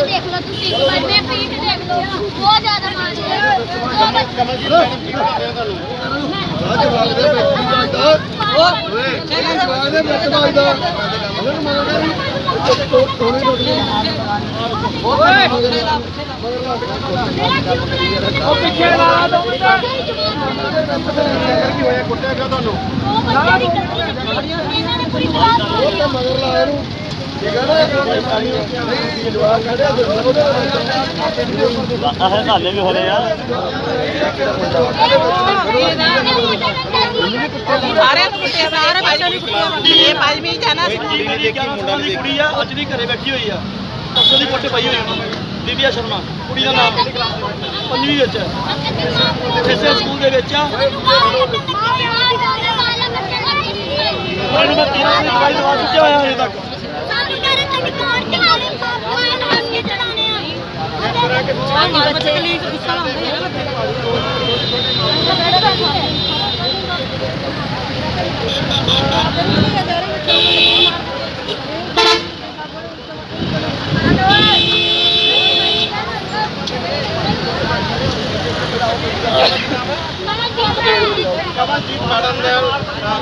ਦੇਖ ਲਓ ਤੁਸੀਂ ਮੈਂ ਪੀਠ ਦੇਖ ਲਓ ਬਹੁਤ ਜ਼ਿਆਦਾ ਮਾਰ ਰਿਹਾ ਦੋ ਬੱਚੇ ਕਮਲਜੀਤ ਮੈਡਮ ਕੀ ਕਰ ਰਿਹਾ ਤੁਹਾਨੂੰ ਉਹ ਪਿੱਛੇ ਲਾ ਦੋ ਕੀ ਹੋਇਆ ਕੁੱਟਿਆ ਕਿਉਂ ਤੁਹਾਨੂੰ ਇਹਨਾਂ ਨੇ ਪੂਰੀ ਮਾਰੀ। ਆ। ਮਗਰ ਲਾ ਇਹਨੂੰ। ਠੀਕ ਹੈ ਨਾ ਆਹ ਹਾਲੇ ਵੀ ਹੋ ਰਹੇ ਆ ਸਾਰਿਆਂ ਨੂੰ ਕੁੱਟਿਆ ਸਾਰੇ ਬੱਚਿਆਂ ਨੂੰ ਕੁੱਟਿਆ ਇਹ ਪੰਜਵੀਂ ਚ ਆ ਨਾ ਕੁੜੀ ਦੇਖੀ ਮੁੰਡਾ ਦੀ ਕੁੜੀ ਆ ਅੱਜ ਵੀ ਘਰੇ ਬੈਠੀ ਹੋਈ ਆ ਪਰਸੋਂ ਦੀ ਕੁੱਟ ਪਈ ਹੋਈ ਉਹਨਾਂ ਨੂੰ ਦਿਵਿਆ ਸ਼ਰਮਾ ਕੁੜੀ ਦਾ ਨਾਮ ਪੰਜਵੀਂ ਵਿੱਚ ਇਸੇ ਸਕੂਲ ਦੇ ਵਿੱਚ ਆ ਮੈਨੂੰ ਮੈਂ 13 ਦਵਾਈ ਦਵਾ ਚੁੱਕਿਆ ਹੋਇਆ ਹਜੇ ਤੱਕ। ਬੱਚੇ ਲਈ ਗੁੱਸਾ ਲਾਉਂਦੇ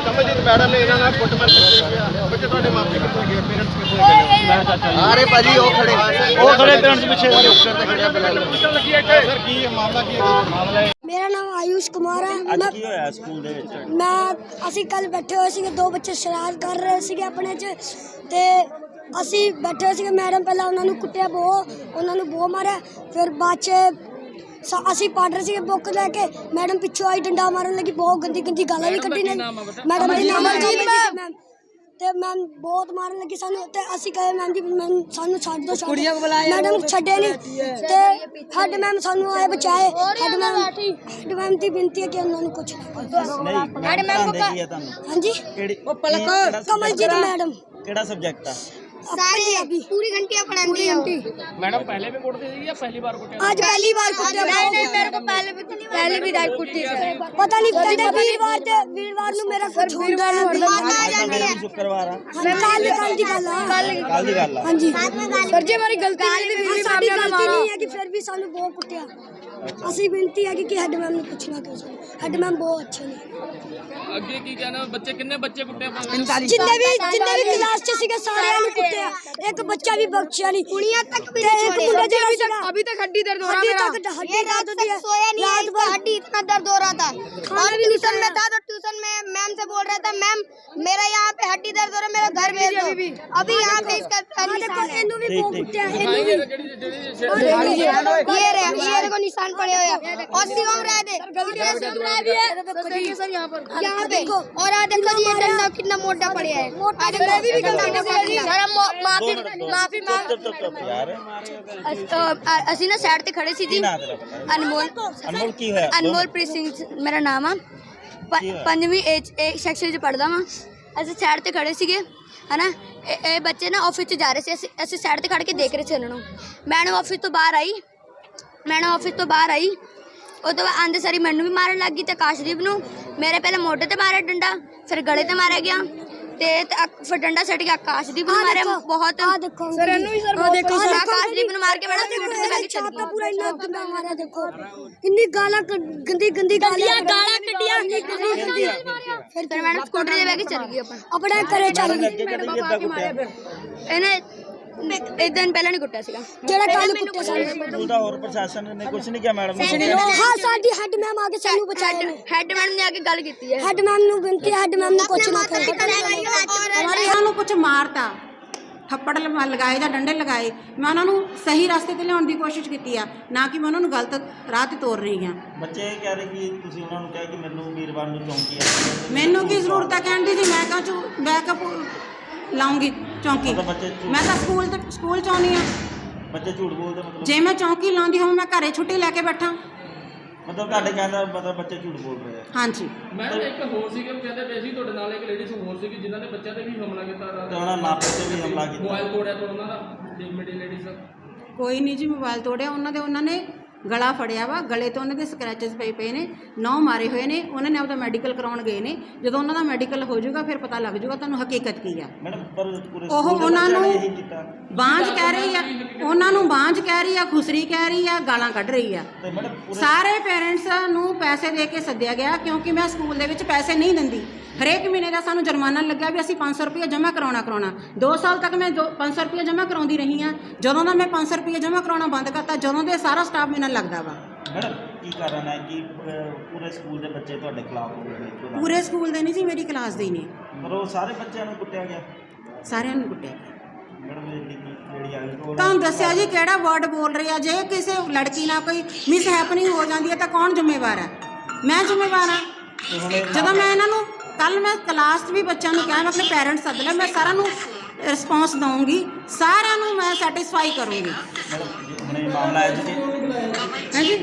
ਕਮਲਜੀਤ ਮੈਡਮ ਨੇ ਇਹਨਾਂ ਨਾਲ ਕੁੱਟਮਾਰ ਕੀਤੀ ਹੈ ਬੱਚੇ ਤੁਹਾਡੇ ਮਾਪੇ ਕਿੱਥੇ ਗਏ? ਪੇਰੈਂਟਸ ਕਿੱਥੇ ਗਏ? ਅਰੇ ਭਾਜੀ ਉਹ ਖੜੇ। ਉਹ ਖੜੇ ਪੇਰੈਂਟਸ ਪਿੱਛੇ। ਸਰ ਕੀ ਮਾਮਲਾ ਕੀ ਹੈ ਮਾਮਲਾ ਮੇਰਾ ਨਾਮ ਆਯੂਸ਼ ਕੁਮਾਰ ਹੈ। ਅੱਜ ਮੈਂ ਕੀ ਹੋਇਆ ਸਕੂਲ ਦੇ ਵਿੱਚ? ਮੈਂ ਅਸੀਂ ਕੱਲ ਬੈਠੇ ਹੋਏ ਸੀਗੇ ਦੋ ਬੱਚੇ ਸ਼ਰਾਰਤ ਕਰ ਰਹੇ ਸੀਗੇ ਆਪਣੇ 'ਚ। ਤੇ ਅਸੀਂ ਬੈਠੇ ਹੋਏ ਸੀਗੇ ਮੈਡਮ ਪਹਿਲਾਂ ਉਹਨਾਂ ਨੂੰ ਕੁੱਟਿਆ ਬੋ ਉਹਨਾਂ ਨੂੰ ਬੋ ਮਾਰਿਆ। ਫਿਰ ਬਾਅਦ 'ਚ ਸ- ਅਸੀਂ ਪੜ੍ਹ ਰਹੇ ਸੀਗੇ ਬੁੱਕ ਲੈ ਕੇ। ਮੈਡਮ ਪਿੱਛੋਂ ਆਈ ਡੰਡਾ ਮਾਰਨ ਲੱਗੀ ਬਹੁਤ ਗੰਦੀ ਗੰਦੀ ਗਾਲਾਂ ਵੀ ਕੱਢੀ ਨੇ। ਮੈਡਮ ਦੇ ਨਾਮ ਅਮਰਜੀਤ ਮੈਮ। ਤੇ ਮੈਮ ਬਹੁਤ ਮਾਰਨ ਲੱਗੀ ਸਾਨੂੰ। ਤੇ ਅਸੀਂ ਕਹੇ ਮੈਮ ਜੀ ਮੈਮ ਸਾਨੂੰ ਛੱਡ ਦਿਓ ਕੁੜੀਆਂ ਕੋ ਬੁਲਾਇਆ ਮੈਡਮ ਛੱਡੇ ਨਹੀਂ ਤੇ ਹੈਡ ਮੈਮ ਸਾਨੂੰ ਆਏ ਬਚਾਏ। ਹੈਡ ਮੈਮ ਹੈਡ ਮੈਮ ਦੀ ਬੇਨਤੀ ਹੈ ਕਿ ਉਹਨਾਂ ਨੂੰ ਕੁਝ ਨਾ ਨਹੀਂ ਮੈਡਮ ਤੁਹਾਨੂੰ। ਹਾਂਜੀ? ਕਿਹੜੀ ਉਹ ਪਲਕ। ਕਮਲਜੀਤ ਮੈਡਮ। ਕਿਹੜਾ ਸਬਜੈਕਟ ਆ? ਪੰਜਾਬੀ ਪੂਰੀ ਘੰਟੀਆਂ ਪੜਾਉਂਦੀ ਆ मैडम पहले भी कुटती थी या पहली बार कुटे आज पहली बार कुटे ਨਹੀਂ ਨਹੀਂ ਮੇਰੇ ਕੋ ਪਹਿਲੇ ਵੀ ਪਹਿਲੇ ਵੀ ਡਾਈ ਕੁੱਟੀ ਸੀ पता नहीं कहते वीरवार ते वीरवार नु मेरा कुछ ਹੁੰਦਾ ਹੈ ਅੱਜ ਮੇਰਾ ਵੀ ਸ਼ੁੱਕਰਵਾਰ ਆ ਕੱਲ ਕੱਲ ਦੀ ਗੱਲ ਆ ਕੱਲ ਦੀ ਗੱਲ ਆ ਹਾਂਜੀ ਸਰ ਜੀ ਹਮਾਰੀ ਗਲਤੀ ਨਹੀਂ ਥੀ ਸਾਡੀ ਗਲਤੀ ਨਹੀਂ ਹੈ ਕਿ ਫਿਰ ਵੀ ਸਾਨੂੰ ਬਹੁਤ ਕੁੱਟਿਆ ਅਸੀਂ ਬੇਨਤੀ ਹੈ ਕਿ ਕਿ ਹੈਡ ਮੈਮ ਨੂੰ ਪੁੱਛਣਾ ਕਿਉਂ ਸਾਨੂੰ ਹੈਡ ਮੈਮ ਬਹੁਤ ਅੱਛੇ ਨੇ ਅੱਗੇ ਕੀ ਕਹਿਣਾ ਬੱਚੇ ਕਿੰਨੇ ਬੱਚੇ ਕੁੱਟੇ ਪਾਉਂਦੇ ਜਿੰਨੇ ਵੀ ਜਿੰਨੇ ਵੀ ਕਲਾਸ ਚ ਸੀਗੇ ਸਾਰਿਆਂ ਨੂੰ ਕੁੱਟਿਆ ਇੱਕ ਬੱਚਾ ਵੀ ਬਖਸ਼ਿਆ ਨਹੀਂ ਕੁੜੀਆਂ ਤੱਕ ਵੀ ਨਹੀਂ ਛੋੜੇ ਮੁੰਡਾ ਜਿਹੜਾ ਸੀਗਾ अभी तक हड्डी दर्द हो रहा हड्डी है तक हड्डी ये दर्द रात होती है तक सोया नहीं है रात इसका भर हड्डी इतना दर्द हो रहा था और भी नहीं ट्यूशन में खाया। था तो ट्यूशन में मैम से बोल रहा था मैम मेरा यहाँ पे हड्डी दर्द हो रहा है मेरा घर भेज दो अभी यहाँ पे इसका ਆ ਦੇਖੋ निशान है ਇਹਨੂੰ ਵੀ ठीक, ਬਹੁਤ ठीक। ਕੁੱਟਿਆ ਇਹਨੂੰ ਵੀ ये रहे ये देखो निशान पड़े हुए हैं और शिवम रह दे यहाँ पे और आ देखो जी ये डंडा कितना मोटा पड़ा है आ देखो भी कितना पतला माफी माफी ਚੁੱਪ ਚੁੱਪ ਚੁੱਪ ਚੁੱਪ ਯਾਰ ਅਸੀਂ ਨਾ ਸਾਈਡ ਤੇ ਖੜੇ ਸੀ ਕੀ ਜੀ ਨਾਂ ਤੇਰਾ ਪਤਾ ਅਨਮੋਲ ਅਨਮੋਲ ਕੀ ਹੋਇਆ ਅਨਮੋਲ ਪ੍ਰੀਤ ਸਿੰਘ ਮੇਰਾ ਨਾਮ ਆ ਪ- ਕੀ ਹੋਇਆ? ਪੰਜਵੀਂ ਏਜ ਏ ਸੈਕਸ਼ਨ ਚ ਪੜਦਾ ਵਾਂ ਅਸੀਂ ਸਾਈਡ ਤੇ ਖੜੇ ਸੀਗੇ ਹਨਾ ਇਹ ਇਹ ਬੱਚੇ ਨਾ ਆਫਿਸ ਚ ਜਾ ਰਹੇ ਸੀ ਅਸੀਂ ਅਸੀਂ ਸਾਈਡ ਤੇ ਖੜ ਕੇ ਦੇਖ ਰਹੇ ਸੀ ਉਹਨਾਂ ਨੂੰ ਮੈਡਮ ਆਫਿਸ ਤੋਂ ਬਾਹਰ ਆਈ ਮੈਡਮ ਆਫਿਸ ਤੋਂ ਬਾਹਰ ਆਈ। ਉਹ ਤੋਂ ਬਾਅਦ ਆਂਦੇ ਸਾਰੀ ਮੈਨੂੰ ਵੀ ਮਾਰਨ ਲੱਗੀ ਤੇ ਆਕਾਸ਼ਦੀਪ ਨੂੰ। ਮੇਰੇ ਪਹਿਲੇ ਮੋਢੇ ਤੇ ਮਾਰਿਆ ਡੰਡਾ ਫਿਰ ਗਲੇ ਤੇ ਮਾਰਿਆ ਗਿਆ। ਤੇ ਤੇ ਅਕ- ਫਿਰ ਡੰਡਾ ਸੱਟ ਕੇ ਆਕਾਸ਼ਦੀਪ ਨੂੰ ਮਾਰਿਆ ਬਹੁਤ। ਆ ਦੇਖੋ ਸਰ ਇਹਨੂੰ ਵੀ ਸਰ ਦੇਖੋ ਸਰ ਆਕਾਸ਼ਦੀਪ ਨੂੰ ਮਾਰ ਕੇ ਮੈਡਮ ਸਕੂਟਰ ਤੇ ਬੈ ਕੇ ਚੱਲ ਛਾਪਾ ਪੂਰਾ ਇੰਨਾ ਗੰਦਾ ਮਾਰਿਆ ਦੇਖੋ। ਇੰਨੀ ਗਾਲਾਂ ਕੱਢ- ਗੰਦੀ ਗੰਦੀ ਗਾਲਾਂ ਗਾਲਾਂ ਕੱਢੀਆਂ। ਫਿਰ ਮੈਡਮ ਸਕੂਟਰ ਤੇ ਬੈ ਕੇ ਚੱਲ ਗਈ ਆਪਾਂ। ਆਪਣੇ ਘਰੇ ਚੱਲ ਗਈ। ਇਹਨੇ ਇੱਕ ਦਿਨ ਪਹਿਲਾਂ ਨਹੀਂ ਕੁੱਟਿਆ ਸੀਗਾ। ਜਿਹੜਾ ਕੱਲ ਕੁੱਟਿਆ ਸਾਨੂੰ ਸਕੂਲ ਦਾ ਹੋਰ ਪ੍ਰਸ਼ਾਸਨ ਨੇ ਕੁਝ ਨਹੀਂ ਕਿਹਾ ਮੈਡਮ ਨੂੰ। ਹਾਂ ਸਾਡੀ ਹੈਡ ਮੈਮ ਆ ਕੇ ਸਾਨੂੰ ਬਚਾਇਆ ਨੇ। ਹੈਡ ਮੈਡਮ ਨੇ ਆ ਕੇ ਗੱਲ ਕੀਤੀ ਹੈ। ਹੈਡ ਮੈਮ ਨੂੰ ਬੇਨਤੀ ਹੈ ਹੈਡ ਮੈਮ ਨੂੰ ਕੁਛ ਨਾ ਕਰੋ ਉਹਨਾਂ ਨੂੰ ਕੁਝ ਮਾਰਤਾ। ਥੱਪੜ ਲ- ਲਗਾਏ ਜਾਂ ਡੰਡੇ ਲਗਾਏ। ਮੈਂ ਉਹਨਾਂ ਨੂੰ ਸਹੀ ਰਸਤੇ ਤੇ ਲਿਆਉਣ ਦੀ ਕੋਸ਼ਿਸ਼ ਕੀਤੀ ਆ। ਨਾ ਕਿ ਮੈਂ ਉਹਨਾਂ ਨੂੰ ਗਲਤ ਰਾਹ ਤੇ ਤੋਰ ਰਹੀ ਹਾਂ। ਬੱਚੇ ਇਹ ਕਹਿ ਰਹੇ ਕਿ ਤੁਸੀਂ ਉਹਨਾਂ ਨੂੰ ਕਿਹਾ ਕਿ ਮੈਨੂੰ ਵੀਰਵਾਰ ਨੂੰ ਚੌਂਕੀ ਆ। ਮੈਨੂੰ ਕੀ ਜ਼ਰੂਰਤ ਹੈ ਕਹਿਣ ਦੀ ਜੀ? ਮੈਂ ਕਹਾਂ ਚੋ ਬੈਕਅਪ ਲਾਉਂਗੀ ਚੌਂਕੀ। ਮਤਲਬ ਬੱਚੇ ਝੂਠ- ਮੈਂ ਤਾਂ ਸਕੂਲ ਤੇ ਸਕੂਲ ਚ ਆ ਬੱਚੇ ਝੂਠ ਬੋਲਦੇ ਮਤਲਬ ਜੇ ਮੈਂ ਚੌਂਕੀ ਲਾਉਂਦੀ ਹਾਂ ਮੈਂ ਘਰੇ ਛੁੱਟੀ ਲੈ ਕੇ ਬੈਠਾ। ਮਤਲਬ ਤੁਹਾਡੇ ਕਹਿੰਦਾ ਮਤਲਬ ਬੱਚੇ ਝੂਠ ਬੋਲ ਰਹੇ ਆ। ਹਾਂਜੀ। ਮੈਂ ਇੱਕ ਹੋਰ ਸੀਗੇ ਉਹ ਕਹਿੰਦੇ ਪਏ ਸੀ ਤੁਹਾਡੇ ਨਾਲ ਇੱਕ ਲੇਡੀਜ਼ ਹੋਰ ਸੀਗੀ ਜਿਨ੍ਹਾਂ ਨੇ ਬੱਚਿਆਂ ਤੇ ਵੀ ਹਮਲਾ ਕੀਤਾ ਤੇ ਉਹਨਾਂ ਮਾਪੇ ਤੇ ਵੀ ਹਮਲਾ ਕੀਤਾ। ਮੋਬਾਈਲ ਤੋੜਿਆ ਤੋਂ ਉਹਨਾਂ ਦਾ ਮੀਡੀ ਲੇਡੀਜ਼ ਕੋਈ ਨਹੀਂ ਜੀ ਮੋਬਾਈਲ ਤੋੜਿਆ ਉਹਨਾਂ ਦੇ ਉਹਨਾਂ ਨੇ ਗਲਾ ਫੜਿਆ ਵਾ ਗਲੇ ਤੋਂ ਉਹਨਾਂ ਦੇ ਸਕ੍ਰੈਚਸ ਪਏ ਪਏ ਨੇ ਨੌ ਮਾਰੇ ਹੋਏ ਨੇ ਉਹਨਾਂ ਨੇ ਆਪਦਾ ਮੈਡੀਕਲ ਕਰਾਉਣ ਗਏ ਨੇ। ਜਦੋਂ ਉਹਨਾਂ ਦਾ ਮੈਡੀਕਲ ਹੋ ਜਾਊਗਾ ਫਿਰ ਪਤਾ ਲੱਗ ਜਾਊਗਾ ਤੁਹਾਨੂੰ ਹਕੀਕਤ ਕੀ ਆ। ਮੈਡਮ ਪਰ ਪੂਰੇ ਉਹ ਉਹਨਾਂ ਨੇ ਬਾਂਝ ਕਹਿ ਰਹੀ ਆ ਉਹਨਾਂ ਨੂੰ ਬਾਂਝ ਕਹਿ ਰਹੀ ਆ ਖੁਸਰੀ ਕਹਿ ਰਹੀ ਆ ਗਾਲਾਂ ਕੱਢ ਰਹੀ ਆ। ਸਾਰੇ ਪੇਰੈਂਟਸ ਨੂੰ ਪੈਸੇ ਦੇ ਕੇ ਸੱਦਿਆ ਗਿਆ ਕਿਉਂਕਿ ਮੈਂ ਸਕੂਲ ਦੇ ਵਿੱਚ ਪੈਸੇ ਨਹੀਂ ਦਿੰਦੀ। ਹਰੇਕ ਮਹੀਨੇ ਦਾ ਸਾਨੂੰ ਜੁਰਮਾਨਾ ਲੱਗਿਆ ਵੀ ਅਸੀਂ 500 ਰੁਪਏ ਜਮ੍ਹਾਂ ਕਰਾਉਣਾ ਕਰਾਉਣਾ। 2 ਸਾਲ ਤੱਕ ਮੈਂ ਦੋ- 500 ਰੁਪਏ ਜਮ੍ਹਾਂ ਕਰਾਉਂਦੀ ਰਹੀ ਆ। ਜਦੋਂ ਦਾ ਮੈਂ 500 ਰੁਪਏ ਜਮ੍ਹਾਂ ਕਰਾਉਣਾ ਬੰਦ ਕਰਤਾ ਜਦੋਂ ਦੇ ਸਾਰਾ ਸਟਾਫ ਮੇਰੇ ਨਾਲ ਲੱਗਦਾ ਵਾ। ਮੈਡਮ ਕੀ ਕਾਰਨ ਹੈ ਕਿ ਅਹ, ਪੂਰੇ ਸਕੂਲ ਦੇ ਬੱਚੇ ਤੁਹਾਡੇ ਖਿਲਾਫ ਹੋ ਗਏ ਇੱਕੋ ਦਮ? ਪੂਰੇ ਸਕੂਲ ਦੇ ਨਹੀਂ ਜੀ ਮੇਰੀ ਕਲਾਸ ਦੇ ਹੀ ਨੇ। ਪਰ ਉਹ ਸਾਰੇ ਬੱਚਿਆਂ ਨੂੰ ਕੁੱਟਿਆ ਗਿਆ? ਸਾਰਿਆਂ ਨੂੰ ਕੁੱਟਿਆ ਗਿਆ। ਮੈਡਮ ਇਹ ਜਿਹੜੀ ਜਿਹੜੀ ਆਈ ਉਹ ਤੁਹਾਨੂੰ ਦੱਸਿਆ ਜੀ ਕਿਹੜਾ ਵਰਡ ਬੋਲ ਰਹੀ ਜੇ ਕਿਸੇ ਲੜਕੀ ਨਾਲ ਕੋਈ ਮਿਸ ਹੈਪਨਿੰਗ ਹੋ ਜਾਂਦੀ ਹੈ ਤਾਂ ਕੌਣ ਜ਼ਿੰਮੇਵਾਰ ਹੈ? ਮੈਂ ਜ਼ਿੰਮੇਵਾਰ ਹਾਂ। ਤੇ ਹੁਣ ਇਹ ਜਦੋਂ ਮੈਂ ਇਹਨਾਂ ਨੂੰ ਕੱਲ ਮੈਂ ਕਲਾਸ 'ਚ ਵੀ ਬੱਚਿਆਂ ਨੂੰ ਕਿਹਾ ਮੈਂ ਆਪਣੇ ਪੈਰੈਂਟਸ ਸੱਦ ਲਿਆ ਮੈਂ ਸਾਰਿਆਂ ਨੂੰ ਰਿਸਪੌਂਸ ਦਵਾਂਗੀ ਸਾਰਿਆਂ ਨੂੰ ਮੈਂ ਸੈਟੀਸਫਾਈ ਕਰੂੰਗੀ। ਮੈਡਮ ਜੀ, ਹੁਣ ਇਹ ਮਾਮਲਾ ਹੈ ਜੀ ਹਾਂਜੀ।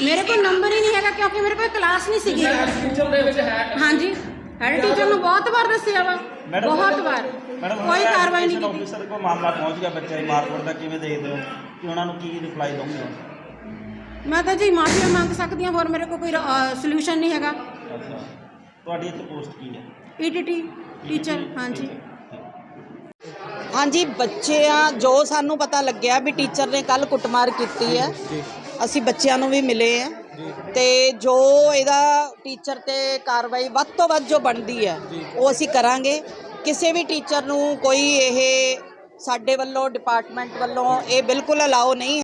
ਮੇਰੇ ਕੋਲ ਨੰਬਰ ਹੀ ਨਹੀਂ ਹੈਗਾ ਕਿਉਂਕਿ ਮੇਰੇ ਕੋਲ ਕਲਾਸ ਨਹੀਂ ਸੀਗੀ। ਟੀਚਰ ਦੇ ਵਿੱਚ ਹੈ ਹਾਂਜੀ। ਹੈਡ ਟੀਚਰ ਨੂੰ ਬਹੁਤ ਵਾਰ ਦੱਸਿਆ ਵਾ। ਮੈਡਮ ਬਹੁਤ ਵਾਰ। ਮੈਡਮ ਕੋਈ ਕਾਰਵਾਈ ਨਹੀਂ ਕੀਤੀ। ਆਫੀਸਰ ਕੋਲ ਮਾਮਲਾ ਪਹੁੰਚ ਗਿਆ ਬੱਚੇ ਦੀ ਮਾਰਕੁੱਟ ਦਾ ਕਿਵੇਂ ਦੇਖਦੇ ਹੋ? ਕਿ ਉਹਨਾਂ ਨੂੰ ਕੀ ਰਿਪਲਾਈ ਦੋਗੇ ਮੈਂ ਤਾਂ ਜੀ ਮਾਫੀ ਮੰਗ ਸਕਦੀ ਹਾਂ ਹੋਰ ਮੇਰੇ ਕੋਲ ਕੋਈ ਸੋਲੂਸ਼ਨ ਨਹੀਂ ਹੈਗਾ। ਅੱਛਾ। ਤੁਹਾਡੀ ਇੱਥੇ ਪੋਸਟ ਕੀ ਹੈ? ਈਟੀਟੀ ਟੀਚਰ ਹਾਂਜੀ। ਹਾਂਜੀ ਬੱਚਿਆਂ ਜੋ ਸਾਨੂੰ ਪਤਾ ਲੱਗਿਆ ਵੀ ਟੀਚਰ ਨੇ ਕੱਲ ਕੁੱਟਮਾਰ ਕੀਤੀ ਹੈ ਅਸੀਂ ਬੱਚਿਆਂ ਨੂੰ ਵੀ ਮਿਲੇ ਆ ਤੇ ਜੋ ਇਹਦਾ ਟੀਚਰ ਤੇ ਕਾਰਵਾਈ ਵੱਧ ਤੋਂ ਵੱਧ ਜੋ ਬਣਦੀ ਹੈ ਉਹ ਅਸੀਂ ਕਰਾਂਗੇ। ਕਿਸੇ ਵੀ ਟੀਚਰ ਨੂੰ ਕੋਈ ਇਹ ਸਾਡੇ ਵੱਲੋਂ ਡਿਪਾਰਟਮੈਂਟ ਵੱਲੋਂ ਇਹ ਬਿਲਕੁਲ ਅਲਾਓ ਨਹੀਂ